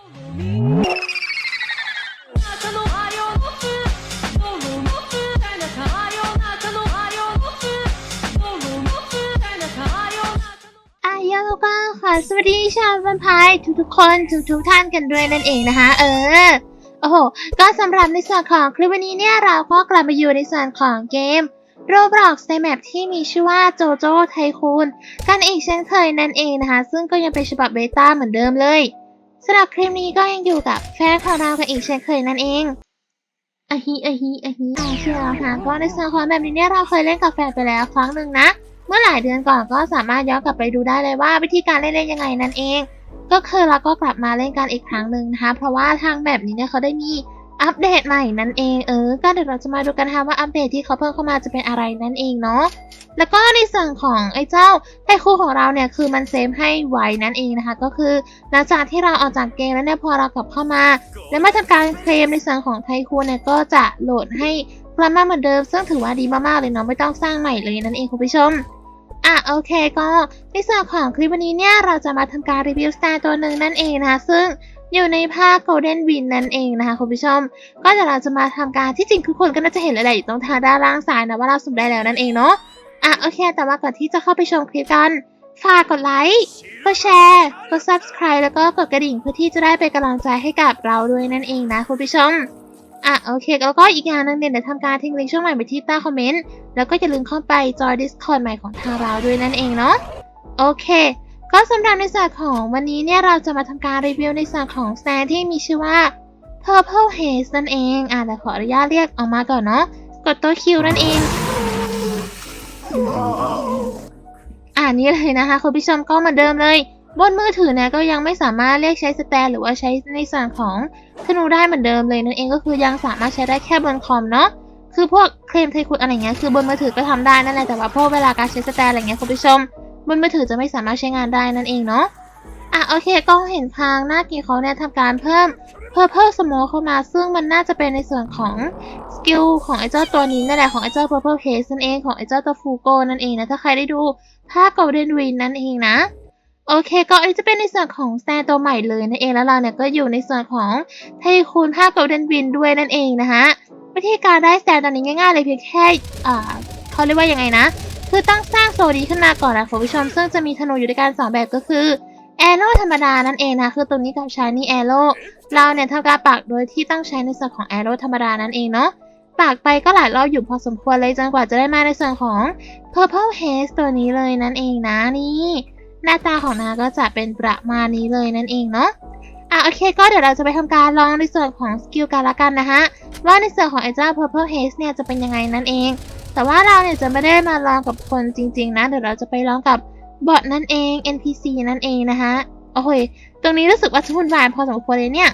อายโยก็ขอสวัสดีชาวบันพายทุกๆคนทุกๆท่านกันด้วยนั่นเองนะคะ เออ โอ้โห ก็สำหรับในส่วนของคลิปวันนี้เนี่ยเราก็กลับมาอยู่ในส่วนของเกม Roblox ในแมปที่มีชื่อว่าโจโจ้ไทคูนกันอีกเช่นเคยนั่นเองนะคะ ซึ่งก็ยังเป็นฉบับเบต้าเหมือนเดิมเลย สำหรับคลิปนี้ก็ยังอยู่กับแฟนของเรากันอีกเช่นเคยนั่นเองอะฮิอะฮิอะฮิอ่าใช่แล้วค่ะก็ในส่วนของแบบนี้เนี่ยเราเคยเล่นกับแฟนไปแล้วครั้งหนึ่งนะ เมื่อหลายเดือนก่อนก็สามารถย้อนกลับไปดูได้เลยว่าวิธีการเล่นเล่นยังไงนั่นเอง ก็คือเราก็กลับมาเล่นกันอีกครั้งหนึ่งนะคะเพราะว่าทางแบบนี้เนี่ยเขาได้มีอัปเดตใหม่นั่นเองเออก็เดี๋ยวเราจะมาดูกันนะคะว่าอัปเดตที่เขาเพิ่มเข้ามาจะเป็นอะไรนั่นเองเนาะ แล้วก็ในส่วนของไอ้เจ้าไทคูของเราเนี่ยคือมันเซฟให้ไวนั่นเองนะคะ ก็คือหลังจากที่เราออกจากเกมแล้วเนี่ยพอเรากลับเข้ามา และมื่อทำการเคลมในส่วนของไทคูเนี่ยก็จะโหลดให้กลับมาเหมือนเดิม ซึ่งถือว่าดีมากๆเลยเนาะไม่ต้องสร้างใหม่เลยนั่นเองคุณผู้ชมอะโอเคก็ในส่วนของคลิปวันนี้เนี่ยเราจะมาทำการรีวิวสแตนตัวหนึ่งนั่นเองนะคะซึ่งอยู่ในภาค Golden Win นั่นเองนะคะคุณผู้ชม ก็เดี๋ยวเราจะมาทำการที่จริงทุกคนก็น่าจะเห็นแล้วแหละอยู่ตรงทางด้านล่างซ้ายนะว่าเราสุ่มได้แล้วนั่นเองเนาะ อะโอเค แต่ว่าก่อนที่จะเข้าไปชมคลิปกัน ฝากกดไลค์ กดแชร์ กด subscribe แล้วก็กดกระดิ่งเพื่อที่จะได้เป็นกำลังใจให้กับเราด้วยนั่นเองนะคุณผู้ชมอะโอเค แล้วก็อีกอย่างหนึงเนี่ยเดี๋ยวทำการทิ้งลิงก์ช่องใหม่ไปที่ใต้คอมเมนต์ แล้วก็อย่าลืมเข้าไปจอย Discord ใหม่ของทางเราด้วยนั่นเองเนาะโอเค ก็สำหรับในส่วนของวันนี้เนี่ยเราจะมาทำการรีวิวในส่วนของแซนที่มีชื่อว่า Purple Haze นั่นเองอะเดี๋ยวขออนุญาตเรียกออกมาก่อนเนาะกดตัวคิวนั่นเอง อ่านี่เลยนะคะคุณผู้ชมก็เหมือนเดิมเลย บนมือถือเนี่ยก็ยังไม่สามารถเรียกใช้สแตนหรือว่าใช้ในส่วนของธนูได้เหมือนเดิมเลยนั่นเองก็คือยังสามารถใช้ได้แค่บนคอมเนาะคือพวกเคลมไทคุณอะไรเงี้ยคือบนมือถือก็ทำได้นั่นแหละแต่ว่าพวกเวลาการใช้สแตนอะไรเงี้ยคุณผู้ชม บนมือถือจะไม่สามารถใช้งานได้นั่นเองเนาะอะโอเคก็เห็นทางหน้ากีเขาเนี่ยทำการเพิ่ม Purple Smoke เข้ามา ซึ่งมันน่าจะเป็นในส่วนของสกิลของไอ้เจ้าตัวนี้นั่นแหละของไอ้เจ้า Purple Case นั่นเองของไอ้เจ้าตัวฟูโกนั่นเองนะ ถ้าใครได้ดูภาค Golden Win นั่นเองนะโอเค ก็อันนี้จะเป็นในส่วนของแซนตัวใหม่เลยนั่นเองแล้วเราเนี่ยก็อยู่ในส่วนของไทคูนภาค Golden Win ด้วยนั่นเองนะคะวิธีการได้แซนตอนนี้ง่ายๆเลยเพียงแค่อ่าเขาเรียกว่ายังไงนะ คือตั้งสร้างโซนี้ขึ้นมาก่อนนะคุณผู้ชมซึ่งจะมีธนูอยู่ด้วยกันสองแบบก็คือ แอโร่ธรรมดานั่นเองนะ คือตัวนี้กับชายนี่แอโร่เราเนี่ยทำการปักโดยที่ตั้งใช้ในส่วนของแอโร่ธรรมดานั่นเองเนาะปักไปก็หลายรอบอยู่พอสมควรเลยจนกว่าจะได้มาในส่วนของ Purple Haze ตัวนี้เลยนั่นเองนะนี่หน้าตาของนาก็จะเป็นประมาณนี้เลยนั่นเองเนาะอะโอเคก็เดี๋ยวเราจะไปทำการลองในส่วนของสกิลกันละกันนะฮะว่าในส่วนของไอ้เจ้า Purple Haze เนี่ยจะเป็นยังไงนั่นเอง แต่ว่าเราเนี่ยจะไม่ได้มาลองกับคนจริง ๆ นะ เดี๋ยวเราจะไปลองกับ บอทนั่นเอง NPC นั่นเองนะคะโอ้ยตรงนี้รู้สึกว่าจะวุ่นวายพอสมควรเลยเนี่ย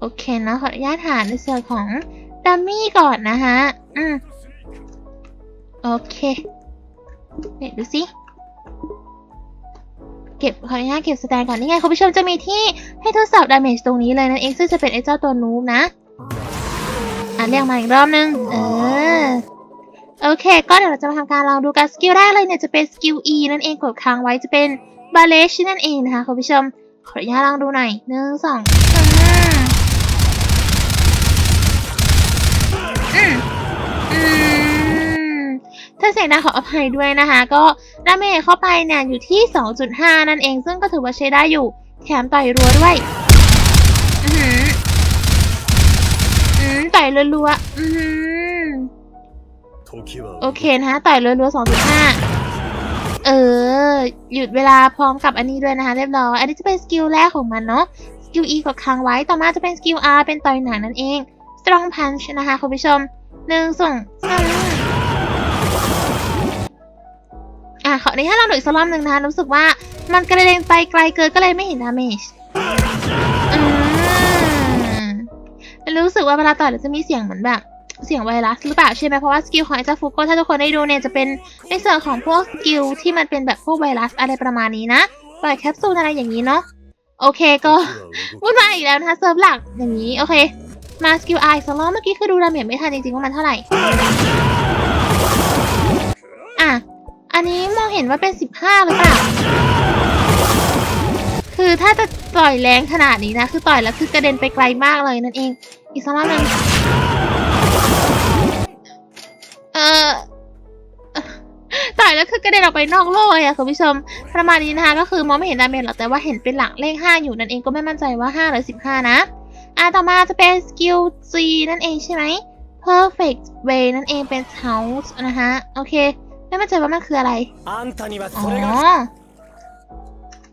โอเคนะขออนุญาตหาในส่วนของดัมมี่ก่อนนะคะอืมโอเคเดี๋ยวดูสิเก็บขออนุญาตเก็บสแตนก่อนนี่ไงคุณผู้ชมจะมีที่ให้ทดสอบดาเมจตรงนี้เลยนั่นเองซึ่งจะเป็นไอ้เจ้าตัวนูบนะ อะเรียกมาอีกรอบนึง เออ โอเค ก็เดี๋ยวเราจะมาทำการลองดูกันสกิลแรกเลยเนี่ยจะเป็นสกิล E นั่นเองกดค้างไว้จะเป็นบาเลชนั่นเองนะคะคุณผู้ชม ขออนุญาตลองดูหน่อยหนึ่งสองสามอืมอืมถ้าเสียงดังขออภัยด้วยนะคะ ก็ดาเมจเข้าไปเนี่ยอยู่ที่ 2.5 นั่นเอง ซึ่งก็ถือว่าใช้ได้อยู่ แถมต่อยรัวด้วย อือหืออืมต่อยรัวๆอือหือ โอเคนะต่อยรัวๆ2.5เออ หยุดเวลาพร้อมกับอันนี้ด้วยนะคะ เรียบร้อย อันนี้จะเป็นสกิลแรกของมันเนาะ สกิล E กดค้างไว้ ต่อมาจะเป็นสกิล R เป็นต่อยหนักนั่นเอง Strong Punch นะคะคุณผู้ชมหนึ่งสองสามอะขออนุญาตลองดูอีกสักรอบหนึ่งนะคะรู้สึกว่ามันกระเด็นไปไกลเกินก็เลยไม่เห็นดาเมจอืมรู้สึกว่าเวลาต่อยเราจะมีเสียงเหมือนแบบ เสียงไวรัสหรือเปล่าใช่ไหมเพราะว่าสกิลของไอ้เจ้าฟุกโกถ้าทุกคนได้ดูเนี่ยจะเป็นในส่วนของพวกสกิลที่มันเป็นแบบพวกไวรัสอะไรประมาณนี้นะปล่อยแคปซูลอะไรอย่างนี้เนาะโอเคก็วุ่นวายอีกแล้วนะคะเซิร์ฟหลักอย่างนี้โอเค มาสกิลไอสล้อเมื่อกี้คือดูดาเมจไม่ทันจริงๆว่ามันเท่าไหร่อะอันนี้มองเห็นว่าเป็น 15 หรือเปล่าคือถ้าจะต่อยแรงขนาดนี้นะ คือต่อยแล้วคือกระเด็นไปไกลมากเลยนั่นเอง อีกสักรอบหนึ่งเอต่แล้วคือก็ได้เราไปนอกโลกเลยอะคุณผู้ชม ประมาณนี้นะคะ ก็คือมองไม่เห็นดาเมจหรอกแต่ว่าเห็นเป็นหลังเลข 5 อยู่นั่นเองก็ไม่มั่นใจว่า 5 หรือ 15 นะอ่าต่อมาจะเป็นสกิล G นั่นเองใช่ไหม perfect way นั่นเองเป็น house นะคะโอเค ไม่มั่นใจว่ามันคืออะไรอ๋อ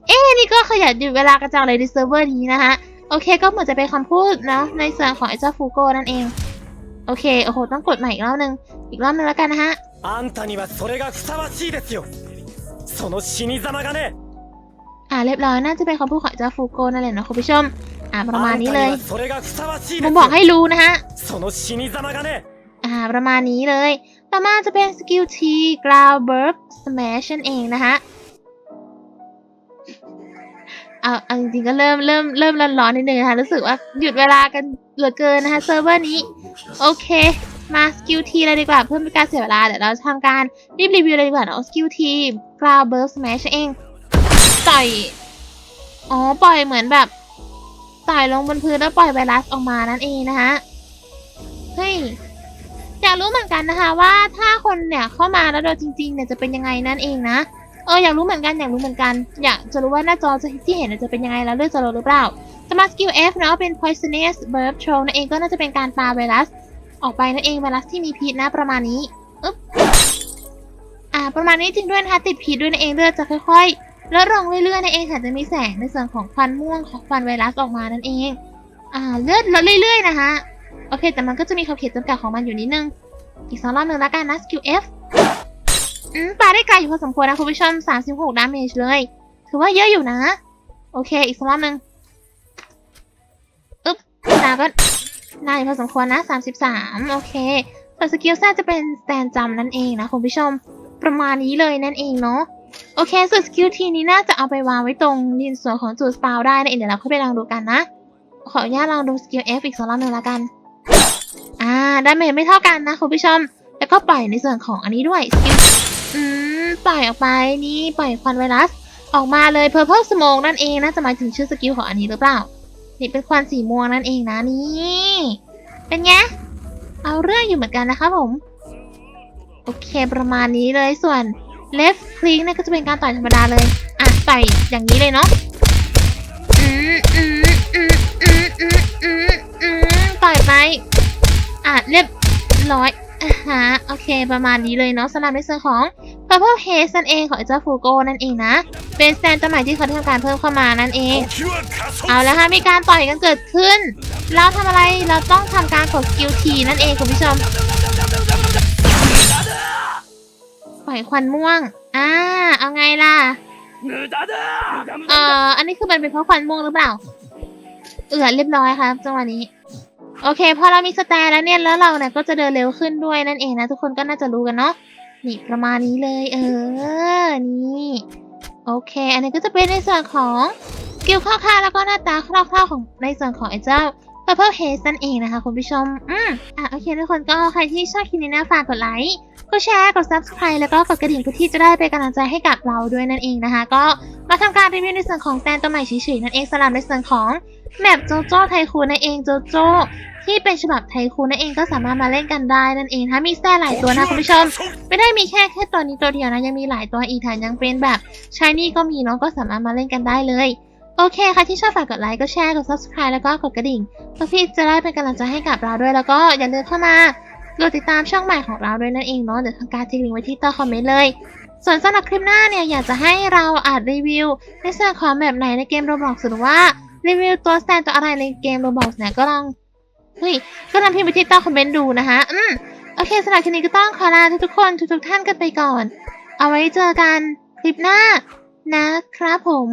เอ๊นี่ก็ขยันอยู่เวลากระจังเลยในเซิร์ฟเวอร์นี้นะคะโอเคก็เหมือนจะเป็นคำพูดนะในส่วนของไอ้เจ้าฟูโก้นั่นเอง โอเค โอ้โห ต้องกดใหม่อีกรอบนึง อีกรอบนึงแล้วกันนะฮะ あんたにはそれがふさわしいですよその死に様がね อ่าเรียบร้อย น่าจะเป็นคำพูดของไอ้เจ้าฟูโกนั่นแหละนะคุณผู้ชม อ่าประมาณ あんた นี้ に เลย はそれがふさわしい ผ で ม す บอก よ ให้รู้นะฮะ その死に様がね อ่า ประมาณนี้เลย ต่อมาจะเป็นสกิล T ground burp smash นั่นเองนะคะเอาเอาจริงๆก็เริ่มเริ่มเริ่มร้อนๆนิดนึงนะคะรู้สึกว่าหยุดเวลากันเหลือเกินนะคะเซิร์ฟเวอร์นี้ โอเค มาสกิล T เลยดีกว่าเพื่อไม่เป็นการเสียเวลา เดี๋ยวเราทำการรีบรีวิวเลยดีกว่าเนาะสกิล T ground burp smash เองต่อยอ๋อปล่อยเหมือนแบบต่อยลงบนพื้นแล้วปล่อยไวรัสออกมานั่นเองนะคะเฮ้ยอยากรู้เหมือนกันนะคะว่าถ้าคนเนี่ยเข้ามาแล้วโดนจริงๆเนี่ยจะเป็นยังไงนั่นเองนะเอออยากรู้เหมือนกันอยากรู้เหมือนกัน อยากจะรู้ว่าหน้าจอที่เห็นจะเป็นยังไงแล้วเลือดจะลดหรือเปล่า จะมาสกิล F เนาะเป็น poisonous burp throw นั่นเองก็น่าจะเป็นการปาไวรัส ออกไปนั่นเองไวรัสที่มีพิษนะประมาณนี้อึ๊บอ่าประมาณนี้จริงด้วยนะคะติดพิษด้วยนั่นเองเลือดจะค่อยๆลดลงเรื่อยๆนั่นเองค่ะจะมีแสงในส่วนของควันม่วงของควันไวรัสออกมานั่นเองอ่าเลือดลดเรื่อยๆนะคะโอเค แต่มันก็จะมีขอบเขตจำกัดของมันอยู่นิดนึง อีกสองรอบหนึ่งแล้วกันนะสกิล F อืมปาได้ไกลอยู่พอสมควรนะคุณผู้ชม36ดาเมจเลย ถือว่าเยอะอยู่นะ โอเค อีกสองรอบหนึ่ง อึ๊บนาก็นานพอสมควรนะ 33 โอเคส่วนสกิลแซจะเป็นสแตนจำนั่นเองนะคุณผู้ชม ประมาณนี้เลยนั่นเองเนาะ โอเคส่วนสกิลทีนี้น่าจะเอาไปวางไว้ตรงดินส่วนของจุดสปาวได้นะเดี๋ยวเราค่อยไปลองดูกันนะ ขออนุญาตลองดูสกิล F อีกสองรอบหนึ่งแล้วกัน อ่าดาเมจไม่เท่ากันนะคุณผู้ชม แล้วก็ปล่อยในส่วนของอันนี้ด้วยสกิลอืม ปล่อยออกไปนี่ปล่อยควันไวรัส ออกมาเลย Purple Smoke นั่นเองน่าจะหมายถึงชื่อสกิลของอันนี้หรือเปล่า นี่เป็นควันสีม่วงนั่นเองนะนี่ เป็นไง เอาเรื่องอยู่เหมือนกันนะคะผม โอเคประมาณนี้เลยส่วน left click เนี่ยก็จะเป็นการต่อยธรรมดาเลย อะต่อยอย่างนี้เลยเนาะอืมอืมอืมอืมอืมอือต่อยไป อะเรียบร้อย อะฮะโอเค ประมาณนี้เลยเนาะสำหรับในส่วนของ Purple Haze นั่นเองของเจ้าฟูโกนั่นเองนะ เป็นสแตนตัวใหม่ที่เขาทำการเพิ่มเข้ามานั่นเอง เอาแล้วค่ะมีการต่อยกันเกิดขึ้น เราทำอะไรเราต้องทำการกดสกิลทีนั่นเองคุณผู้ชมปล่อยควันม่วง อ่า เอาไงล่ะ เอ่อ อันนี้คือมันเป็นเพราะควันม่วงหรือเปล่า เอือเรียบร้อยครับจังหวะนี้ โอเคพอเรามีสแตนแล้วเนี่ยแล้วเราเนี่ยก็จะเดินเร็วขึ้นด้วยนั่นเองนะ ทุกคนก็น่าจะรู้กันเนาะนี่ประมาณนี้เลย เออ นี่ โอเค อันนี้ก็จะเป็นในส่วนของกิลคร่าวๆแล้วก็หน้าตาคร่าวๆของในส่วนของไอ้เจ้า Purple Haze นั่นเองนะคะคุณผู้ชม อืมอะโอเคทุกคนก็ใครที่ชอบคลิปนี้นะฝากกดไลค์กดแชร์กด subscribe แล้วก็กดกระดิ่งเพื่อที่จะได้เป็นกำลังใจให้กับเราด้วยนั่นเองนะคะ ก็มาทำการรีวิวในส่วนของแตนตัวใหม่เฉยๆนั่นเองสำหรับในส่วนของแมปโจโจ้ไทคูนั่นเองโจโจ้ ที่เป็นฉบับไทคูนั่นเองก็สามารถมาเล่นกันได้นั่นเองถ้ามีแซ่หลายตัวนะคุณผู้ชม ไม่ได้มีแค่แค่ตัวนี้ตัวเดียวนะยังมีหลายตัวอีกแถมยังเป็นแบบชายนี่ก็มีเนาะก็สามารถมาเล่นกันได้เลยโอเคค่ะที่ชอบฝากกดไลค์ก็แชร์กด subscribe แล้วก็กดกระดิ่งเพื่อที่จะได้เป็นกำลังใจให้กับเราด้วยแล้วก็อย่าลืมเข้ามากดติดตามช่องใหม่ของเราด้วยนั่นเองเนาะเดี๋ยวทางการทิ้งลิงก์ไว้ที่ใต้คอมเมนต์เลย ส่วนสำหรับคลิปหน้าเนี่ยอยากจะให้เราอัดรีวิวในส่วนของแบบไหนในเกม Roblox หรือว่ารีวิวตัวสแตนตัวอะไรในเกม Roblox เนี่ยก็ลอง เฮ้ย ก็ลองพิมพ์ไปที่ใต้คอมเมนต์ดูนะคะ อืม โอเคสำหรับคลิปนี้ก็ต้องขอลาทุกๆคนทุกๆท่านกันไปก่อน เอาไว้เจอกันคลิปหน้านะครับผม